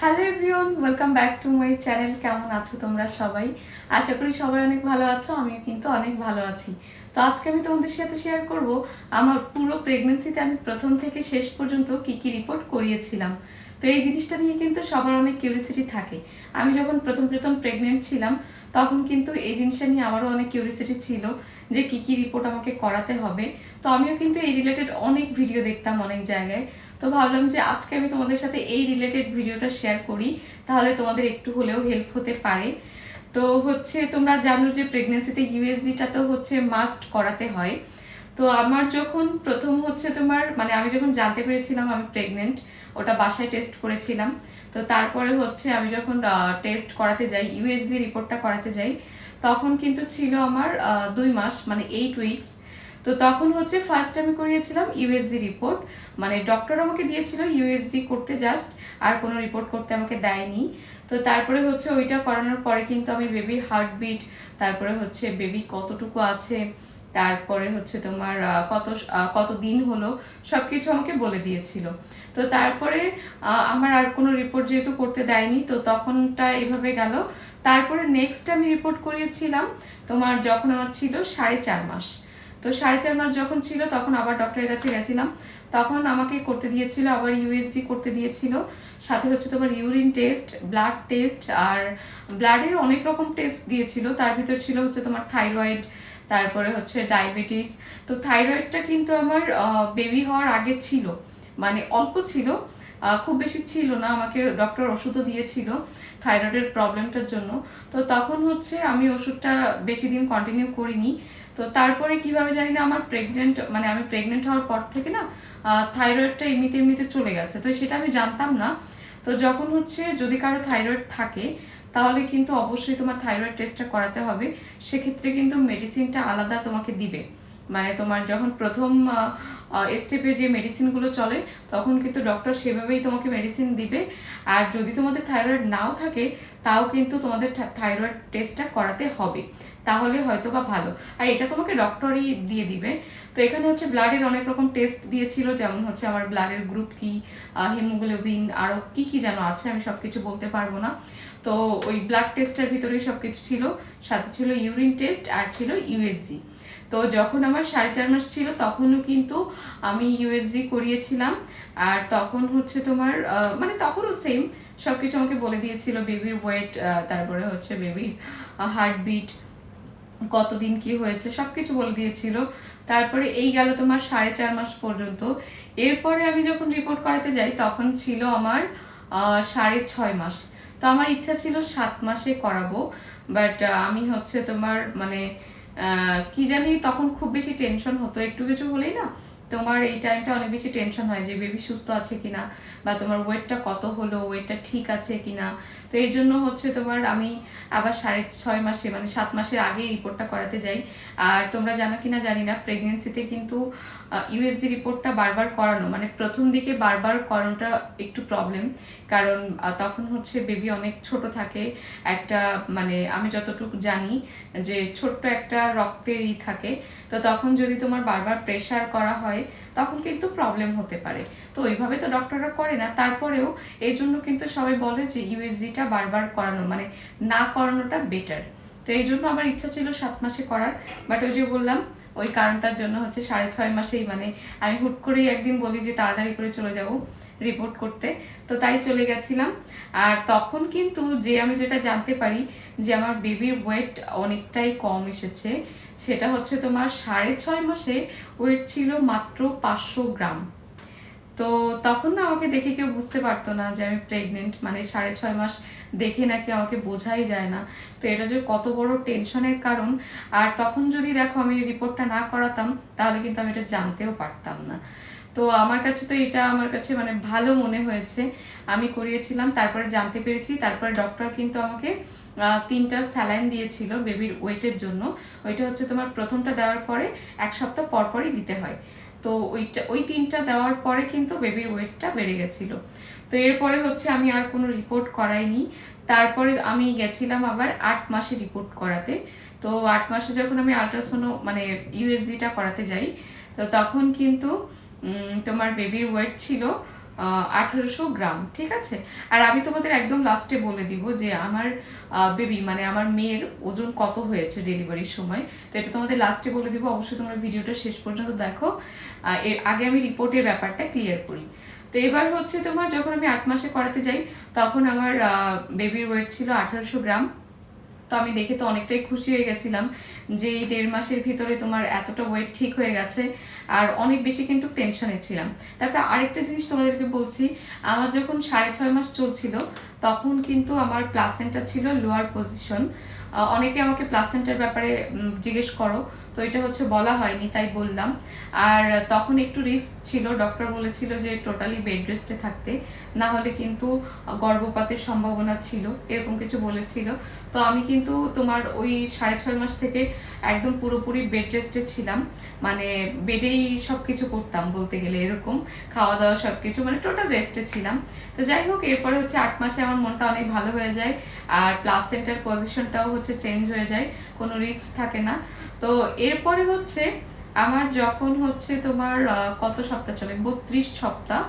Hello everyone welcome back to my channel কেমন আছো তোমরা সবাই? আশা করি সবাই অনেক ভালো আছো, আমিও কিন্তু অনেক ভালো আছি। তো আজকে আমি তোমাদের সাথে শেয়ার করব, আমার পুরো প্রেগনেন্সিতে আমি প্রথম থেকে শেষ পর্যন্ত কি কি রিপোর্ট করিয়েছিলাম। তো এই জিনিসটা নিয়ে কিন্তু সবার অনেক কিউরিয়াসিটি থাকে। আমি যখন প্রথম প্রথম প্রেগনেন্ট ছিলাম, তখন কিন্তু এই জিনিসটা নিয়ে আমারও অনেক কিউরিয়াসিটি ছিল যে কি কি রিপোর্ট আমাকে করাতে হবে। তো আমিও কিন্তু এই রিলেটেড অনেক ভিডিও দেখতাম অনেক জায়গায়। তো ভাবলাম যে আজকে আমি তোমাদের সাথে এই রিলেটেড ভিডিওটা শেয়ার করি, তাহলে তোমাদের একটু হলেও হেল্প হতে পারে। তো হচ্ছে তোমরা জানো যে প্রেগনেন্সিতে ইউএসজিটা তো হচ্ছে মাস্ট করাতে হয়। তো আমার যখন প্রথম হচ্ছে তোমার মানে আমি যখন জানতে পেরেছিলাম আমি প্রেগনেন্ট ওটা বাসায় টেস্ট করেছিলাম। তো তারপরে হচ্ছে আমি যখন টেস্ট করাতে যাই ইউএসজি রিপোর্টটা করাতে যাই, তখন কিন্তু ছিল আমার দুই মাস মানে এইট উইকস তো তখন হচ্ছে ফার্স্ট আমি করিয়েছিলাম ইউএসজি রিপোর্ট মানে ডক্টর আমাকে দিয়েছিল ইউএসজি করতে জাস্ট আর কোনো রিপোর্ট করতে আমাকে দেয়নি। তো তারপরে হচ্ছে ওইটা করানোর পরে কিন্তু আমি বেবির হার্টবিট তারপরে হচ্ছে বেবি কতটুকু আছে, তারপরে হচ্ছে তোমার কত কত দিন হলো, সবকিছু আমাকে বলে দিয়েছিল। তো তারপরে আমার আর কোনো রিপোর্ট যেহেতু করতে দেয়নি, তো তখনটা এভাবে গেল। তারপরে নেক্সট আমি রিপোর্ট করিয়েছিলাম তোমার যখন আমার ছিল সাড়ে চার মাস। তো সাড়ে চার মাস যখন ছিল, তখন আবার ডক্টরের কাছে গেছিলাম। তখন আমাকে করতে দিয়েছিল, আবার ইউএসজি করতে দিয়েছিল। সাথে হচ্ছে তোমার ইউরিন টেস্ট ব্লাড টেস্ট আর ব্লাডের অনেক রকম টেস্ট দিয়েছিল। তার ভিতর ছিল হচ্ছে তোমার থাইরয়েড তারপরে হচ্ছে ডায়াবেটিস তো থাইরয়েডটা কিন্তু আমার বেবি হওয়ার আগে ছিল। মানে অল্প ছিল খুব বেশি ছিল না। আমাকে ডক্টর ওষুধও দিয়েছিল থাইরয়েডের প্রবলেমটার জন্য। তো তখন হচ্ছে আমি ওষুধটা বেশি দিন কন্টিনিউ করিনি। তো তারপরে কীভাবে জানি না আমার প্রেগনেন্ট মানে আমি প্রেগনেন্ট হওয়ার পর থেকে না থাইরয়েডটা এমনিতে এমনিতে চলে গেছে। তো সেটা আমি জানতাম না। তো যখন হচ্ছে যদি কারও থাইরয়েড থাকে, তাহলে কিন্তু অবশ্যই তোমার থাইরয়েড টেস্টটা করাতে হবে। সেক্ষেত্রে কিন্তু মেডিসিনটা আলাদা তোমাকে দিবে। মানে তোমার যখন প্রথম স্টেপে যে মেডিসিনগুলো চলে, তখন কিন্তু ডক্টর সেভাবেই তোমাকে মেডিসিন দিবে। আর যদি তোমাদের থাইরয়েড নাও থাকে, তাও কিন্তু তোমাদের থাইরয়েড টেস্টটা করাতে হবে। তাহলে হয়তো বা ভালো। আর এটা তোমাকে ডক্টরই দিয়ে দিবে। তো এখানে হচ্ছে ব্লাডের অনেক রকম টেস্ট দিয়েছিল, যেমন হচ্ছে আমার ব্লাডের গ্রুপ কি হিমোগ্লোবিন আরও কি কি যেন আছে, আমি সবকিছু বলতে পারব না। তো ওই ব্লাড টেস্টের ভিতরেই সবকিছু ছিল। সাথে ছিল ইউরিন টেস্ট আর ছিল ইউএসজি তো যখন আমার সাড়ে চার মাস ছিল, তখনও কিন্তু আমি ইউএসজি করিয়েছিলাম। আর তখন হচ্ছে তোমার মানে তখনও সেম সবকিছু আমাকে বলে দিয়েছিল বেবির ওয়েট তারপরে হচ্ছে বেবির হার্টবিট কতদিন কি হয়েছে, সবকিছু বলে দিয়েছিল। তারপরে এই গেল তোমার সাড়ে চার মাস পর্যন্ত। এরপরে আমি যখন রিপোর্ট করাতে যাই, তখন ছিল আমার সাড়ে ছয় মাস। তো আমার ইচ্ছা ছিল সাত মাসে করাবো বাট আমি হচ্ছে তোমার মানে কি জানি, তখন খুব বেশি টেনশন হতো। একটু কিছু হলেই না, তোমার এই টাইমটা অনেক বেশি টেনশন হয় যে বেবি সুস্থ আছে কিনা, বা তোমার ওয়েটটা কত হলো ওয়েটটা ঠিক আছে কিনা। তো এই জন্য হচ্ছে তোমার আমি আবার সাড়ে ছয় মাসে মানে সাত মাসের আগে রিপোর্টটা করাতে যাই। আর তোমরা জানো কিনা জানি না প্রেগনেন্সিতে কিন্তু ইউএসজি রিপোর্টটা বারবার করানো মানে প্রথম দিকে বারবার করানোটা একটু প্রবলেম কারণ তখন হচ্ছে বেবি অনেক ছোট থাকে, একটা মানে আমি যতটুকু জানি যে ছোট্ট একটা রক্তের ই থাকে। তো তখন যদি তোমার বারবার প্রেশার করা হয় তখন কিন্তু প্রবলেম হতে পারে। তো ওইভাবে তো ডক্টররা করে না। তারপরেও এই জন্য কিন্তু সবাই বলে যে ইউএসজিটা বারবার করানো মানে না করানোটা বেটার তো এই জন্য আমার ইচ্ছা ছিল সাত মাসে করার। বাট ওই যে বললাম, ওই কারণটার জন্য হচ্ছে সাড়ে ছয় মাসেই মানে আমি হুট করেই একদিন বলি যে তাড়াতাড়ি করে চলে যাব রিপোর্ট করতে। তো তাই চলে গেছিলাম। আর তখন কিন্তু যে আমি যেটা জানতে পারি যে আমার বেবির ওয়েট অনেকটাই কম এসেছে। সেটা হচ্ছে তোমার সাড়ে ছয় মাসে ওয়েট ছিল মাত্র পাঁচশো গ্রাম। তো তখন না আমাকে দেখে কেউ বুঝতে পারতো না যে আমি প্রেগনেন্ট মানে সাড়ে ছয় মাস দেখে নাকি আমাকে বোঝাই যায় না। তো এটা যে কত বড় টেনশনের কারণ। আর তখন যদি দেখো আমি রিপোর্টটা না করাতাম, তাহলে কিন্তু আমি এটা জানতেও পারতাম না। তো আমার কাছে তো এটা আমার কাছে মানে ভালো মনে হয়েছে। আমি করিয়েছিলাম, তারপরে জানতে পেরেছি, তারপরে ডক্টর কিন্তু আমাকে তিনটা স্যালাইন দিয়েছিল বেবির ওয়েটের জন্য। ওইটা হচ্ছে তোমার প্রথমটা দেওয়ার পরে এক সপ্তাহ পর পরই দিতে হয়। তো ওইটা, ওই তিনটা দেওয়ার পরে কিন্তু বেবির ওয়েটটা বেড়ে গেছিল। তো এরপরে হচ্ছে আমি আর কোনো রিপোর্ট করাইনি। তারপরে আমি গেছিলাম আবার আট মাসে রিপোর্ট করাতে। তো আট মাসে যখন আমি আল্ট্রাসোনো মানে ইউএসজিটা করাতে যাই, তো তখন কিন্তু তোমার বেবির ওয়েট ছিল আঠারোশো গ্রাম, ঠিক আছে? আর আমি তোমাদের একদম লাস্টে বলে দিব যে আমার বেবি মানে আমার মেয়ের ওজন কত হয়েছে ডেলিভারির সময়। তো এটা তোমাদের লাস্টে বলে দিব, অবশ্যই তোমরা ভিডিওটা শেষ পর্যন্ত দেখো। এর আগে আমি রিপোর্টের ব্যাপারটা ক্লিয়ার করি। তো এবার হচ্ছে তোমার যখন আমি আট মাসে করাতে যাই, তখন আমার বেবির ওয়েট ছিল আঠারোশো গ্রাম। তো আমি দেখে তো অনেকটাই খুশি হয়ে গেছিলাম যে এই দেড় মাসের ভিতরে তোমার এতটা ওয়েট ঠিক হয়ে গেছে আর অনেক বেশি কিন্তু টেনশনে ছিলাম। তারপর আরেকটা জিনিস তোমাদেরকে বলছি, আমার যখন সাড়ে ছয় মাস চলছিল, তখন কিন্তু আমার প্লাসেন্টা ছিল লোয়ার পজিশন অনেকে আমাকে প্লাসেন্টার ব্যাপারে জিজ্ঞেস করো তো এটা হচ্ছে বলা হয়নি, তাই বললাম। আর তখন একটু রিস্ক ছিল ডক্টর বলেছিল যে টোটালি বেড রেস্টে থাকতে, না হলে কিন্তু গর্ভপাতের সম্ভাবনা ছিল, এরকম কিছু বলেছিল। তো আমি কিন্তু তোমার ওই সাড়ে ছয় মাস থেকে একদম পুরোপুরি বেড রেস্টে ছিলাম। মানে বেডেই সব কিছু করতাম বলতে গেলে এরকম খাওয়া দাওয়া সব কিছু মানে টোটাল রেস্টে ছিলাম। তো যাই হোক, এরপরে হচ্ছে আট মাসে আমার মনটা অনেক ভালো হয়ে যায়, আর প্লাস সেন্টার পজিশনটাও হচ্ছে চেঞ্জ হয়ে যায়, কোনো রিস্ক থাকে না। তো এরপরে হচ্ছে আমার যখন হচ্ছে তোমার কত সপ্তাহ চলে? বত্রিশ সপ্তাহ।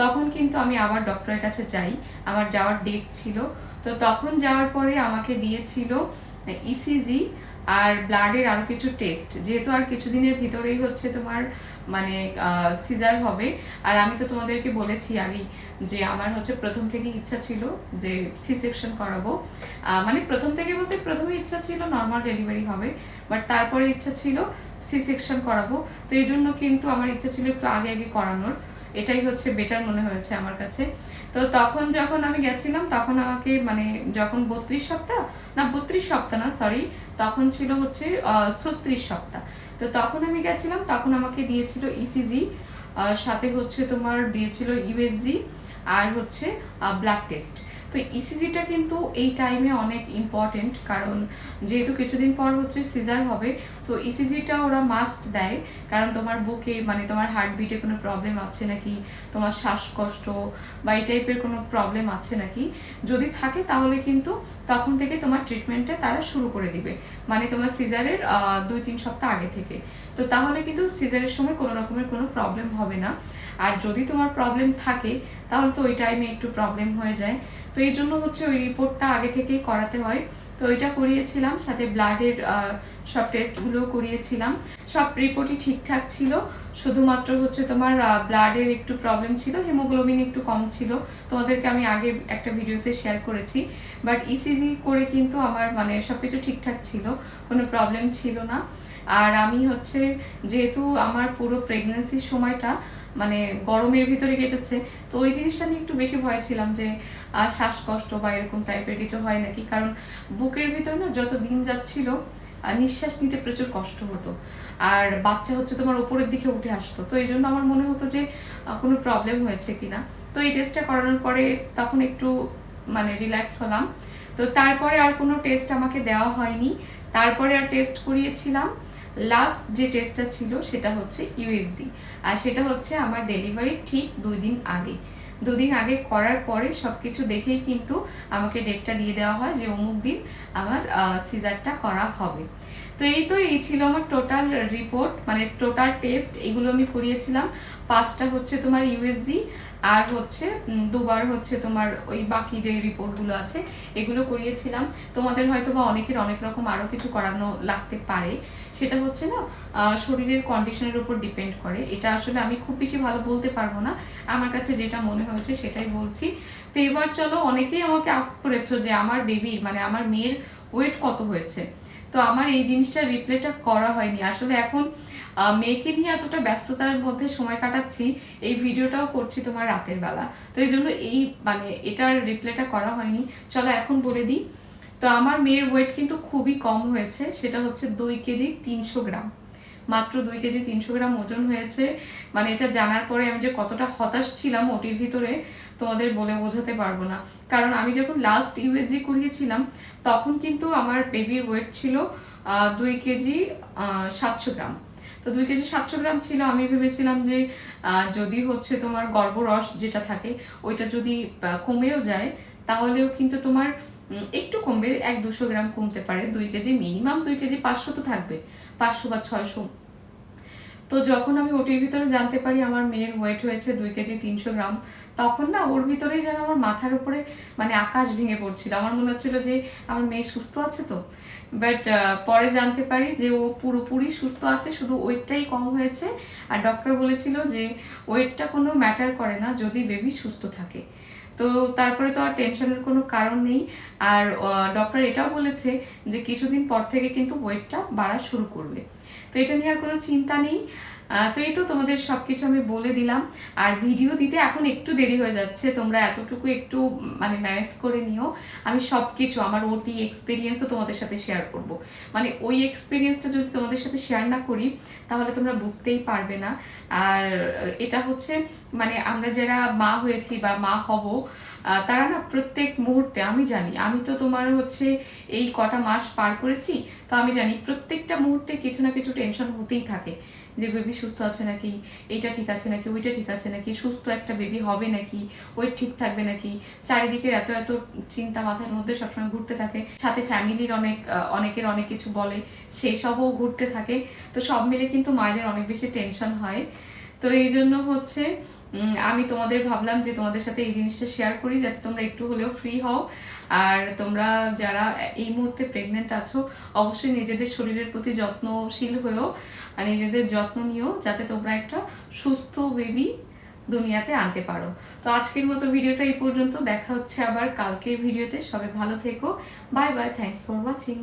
তখন কিন্তু আমি আবার ডক্টরের কাছে যাই। আমার যাওয়ার ডেট ছিল। তো তখন যাওয়ার পরে আমাকে দিয়েছিল ইসিজি আর ব্লাডের আরও কিছু টেস্ট যেহেতু আর কিছুদিনের ভিতরেই হচ্ছে তোমার মানে সিজার হবে। আর আমি তো তোমাদেরকে বলেছি আগেই যে আমার হচ্ছে প্রথম থেকে ইচ্ছা ছিল যে সি সেকশন করাবো মানে প্রথম থেকে বলতে প্রথমে ইচ্ছা ছিল নর্মাল ডেলিভারি হবে বাট তারপরে ইচ্ছা ছিল সি সেকশন করাবো। তো এই জন্য কিন্তু আমার ইচ্ছা ছিল একটু আগে আগে করানোর। এটাই হচ্ছে বেটার মনে হয়েছে আমার কাছে। তো তখন যখন আমি গেছিলাম, তখন আমাকে মানে যখন বত্রিশ সপ্তাহ, না বত্রিশ সপ্তাহ না সরি তখন ছিল হচ্ছে ছত্রিশ সপ্তাহ। তো তখন আমি গেছিলাম, তখন আমাকে দিয়েছিল ইসিজি সাথে হচ্ছে তোমার দিয়েছিল ইউএসজি আর হচ্ছে ব্লাড টেস্ট তো ইসিজিটা কিন্তু এই টাইমে অনেক ইম্পর্টেন্ট কারণ যেহেতু কিছুদিন পর হচ্ছে সিজার হবে, তো ইসিজিটা ওরা মাস্ট দেয়, কারণ তোমার বুকে মানে তোমার হার্টবিটে কোনো প্রবলেম আছে নাকি? তোমার শ্বাসকষ্ট বা এই টাইপের কোনো প্রবলেম আছে নাকি? যদি থাকে তাহলে কিন্তু তখন থেকে তোমার ট্রিটমেন্টটা তারা শুরু করে দিবে। মানে তোমার সিজারের দুই তিন সপ্তাহ আগে থেকে। তো তাহলে কিন্তু সিজারের সময় কোনো রকমের কোনো প্রবলেম হবে না। আর যদি তোমার প্রবলেম থাকে, তাহলে তো ওই টাইমে একটু প্রবলেম হয়ে যায়। তো এই জন্য হচ্ছে ওই রিপোর্টটা আগে থেকেই করাতে হয়। তো এটা করিয়েছিলাম, সাথে ব্লাডের সব টেস্টগুলো করিয়েছিলাম। সব রিপোর্টই ঠিকঠাক ছিল, শুধুমাত্র হচ্ছে তোমার ব্লাডের একটু প্রবলেম ছিল হিমোগ্লোবিন একটু কম ছিল। তোমাদেরকে আমি আগে একটা ভিডিওতে শেয়ার করেছি। বাট ইসিজি করে কিন্তু আমার মানে সবকিছু ঠিকঠাক ছিল, কোনো প্রবলেম ছিল না। আর আমি হচ্ছে, যেহেতু আমার পুরো প্রেগনেন্সির সময়টা মানে গরমের ভিতরে কেটেছে। তো ওই জিনিসটা নিয়ে একটু বেশি ভয় ছিলাম যে শ্বাসকষ্ট বা এরকম টাইপের কিছু হয় নাকি? কারণ বুকের ভিতরে না যত দিন যাচ্ছিল নিঃশ্বাস নিতে প্রচুর কষ্ট হতো। আর বাচ্চা হচ্ছে তোমার উপরের দিকে উঠে আসতো। তো এই জন্য আমার মনে হতো যে কোনো প্রবলেম হয়েছে কিনা। তো এই টেস্টটা করানোর পরে তখন একটু মানে রিল্যাক্স হলাম। তো তারপরে আর কোনো টেস্ট আমাকে দেওয়া হয়নি। তারপরে আর টেস্ট করিয়েছিলাম। লাস্ট যে টেস্টটা ছিল সেটা হচ্ছে ইউএসজি আর সেটা হচ্ছে আমার ডেলিভারি ঠিক দুই দিন আগে। দুদিন আগে করার পরে সবকিছু দেখেই কিন্তু আমাকে ডেটটা দিয়ে দেওয়া হয় যে অমুক দিন আমার সিজারটা করা হবে। তো এই তো এই ছিল আমার টোটাল রিপোর্ট মানে টোটাল টেস্ট এগুলো আমি করিয়েছিলাম। পাঁচটা হচ্ছে তোমার ইউএসজি আর হচ্ছে দুবার হচ্ছে তোমার ওই বাকি যে রিপোর্টগুলো আছে, এগুলো করিয়েছিলাম। তোমাদের হয়তো বা অনেকের অনেক রকম আরও কিছু করানো লাগতে পারে। সেটা হচ্ছে না শরীরের কন্ডিশনের উপর ডিপেন্ড করে। এটা আসলে আমি খুব বেশি ভালো বলতে পারব না। আমার কাছে যেটা মনে হয়েছে সেটাই বলছি। তো এবার চলো, অনেকেই আমাকে আস করেছ যে আমার বেবির মানে আমার মেয়ের ওয়েট কত হয়েছে? তো আমার এই জিনিসটা রিপ্লেটা করা হয়নি। আসলে এখন মেয়েকে নিয়ে এতটা ব্যস্ততার মধ্যে সময় কাটাচ্ছি, এই ভিডিওটাও করছি তোমার রাতের বেলা। তো এই জন্য এই মানে এটার রিপ্লেটা করা হয়নি। চলো এখন বলে দিই। তো আমার মেয়ের ওয়েট কিন্তু খুবই কম হয়েছে, সেটা হচ্ছে দুই কেজি তিনশো গ্রাম। মাত্র দুই কেজি তিনশো গ্রাম ওজন হয়েছে। মানে এটা জানার পরে আমি যে কতটা হতাশ ছিলাম ওটির ভিতরে, তোমাদের বলে বোঝাতে পারব না। কারণ আমি যখন লাস্ট ইউএসজি করিয়েছিলাম, তখন কিন্তু আমার বেবির ওয়েট ছিল দুই কেজি সাতশো গ্রাম। তো দুই কেজি সাতশো গ্রাম ছিল আমি ভেবেছিলাম যে যদি হচ্ছে তোমার গর্ভরস যেটা থাকে, ওইটা যদি কমেও যায়, তাহলেও কিন্তু তোমার একটু কমবে, এক দুশো গ্রাম কমতে পারে, দুই কেজি মিনিমাম দুই কেজি পাঁচশো তো থাকবে, পাঁচশো বা ছয়শো। তো যখন আমি ওটির ভিতরে জানতে পারি আমার মেয়ের ওয়েট হয়েছে দুই কেজি তিনশো গ্রাম, তখন না ওর ভিতরেই যেন আমার মাথার উপরে মানে আকাশ ভেঙে পড়ছিল। আমার মনে হচ্ছিল যে, আমার মেয়ে সুস্থ আছে তো? বাট পরে জানতে পারি যে ও পুরোপুরি সুস্থ আছে, শুধু ওয়েটটাই কম হয়েছে। আর ডক্টর বলেছিল যে ওয়েটটা কোনো ম্যাটার করে না যদি বেবি সুস্থ থাকে। তো তারপরে তো আর টেনশনের কোনো কারণ নেই। আর ডক্টর এটাও বলেছে যে কিছুদিন পর থেকে কিন্তু ওয়েটটা বাড়া শুরু করবে। তো এটা নিয়ে আর কোনো চিন্তা নেই। তো এই তো তোমাদের সবকিছু আমি বলে দিলাম। আর ভিডিও দিতে এখন একটু দেরি হয়ে যাচ্ছে, তোমরা এতটুকু একটু মানে ম্যানেজ করে নিও। আমি সবকিছু, আমার ওটি এক্সপিরিয়েন্সও তোমাদের সাথে শেয়ার করব। মানে ওই এক্সপিরিয়েন্সটা যদি তোমাদের সাথে শেয়ার না করি, তাহলে তোমরা বুঝতেই পারবে না। আর এটা হচ্ছে মানে আমরা যারা মা হয়েছি বা মা হব তারা না প্রত্যেক মুহূর্তে, আমি জানি, আমি তো তোমার হচ্ছে এই কটা মাস পার করেছি, তো আমি জানি প্রত্যেকটা মুহূর্তে কিছু না কিছু টেনশন হতেই থাকে। যে বেবি সুস্থ আছে নাকি, এইটা ঠিক আছে নাকি, ওইটা ঠিক আছে নাকি, সুস্থ একটা বেবি হবে নাকি, ওই ঠিক থাকবে নাকি? চারিদিকে এত এত চিন্তা মাথার মধ্যে সবসময় ঘুরতে থাকে। সাথে ফ্যামিলির অনেক অনেকের অনেক কিছু বলে সেই সবও ঘুরতে থাকে। তো সব মিলে কিন্তু মায়েদের অনেক বেশি টেনশন হয়। তো এই জন্য হচ্ছে আমি তোমাদের ভাবলাম যে তোমাদের সাথে এই জিনিসটা শেয়ার করি, যাতে তোমরা একটু হলেও ফ্রি হও। আর তোমরা যারা এই মুহূর্তে প্রেগনেন্ট আছো, অবশ্যই নিজেদের শরীরের প্রতি যত্নশীল হয়েও নিজেদের যত্ন নিও যাতে তোমরা একটা সুস্থ বেবি দুনিয়াতে আনতে পারো। তো আজকের মতো ভিডিওটা এই পর্যন্ত। দেখা হচ্ছে আবার কালকের ভিডিওতে সবাই ভালো থেকো। Bye bye thanks for watching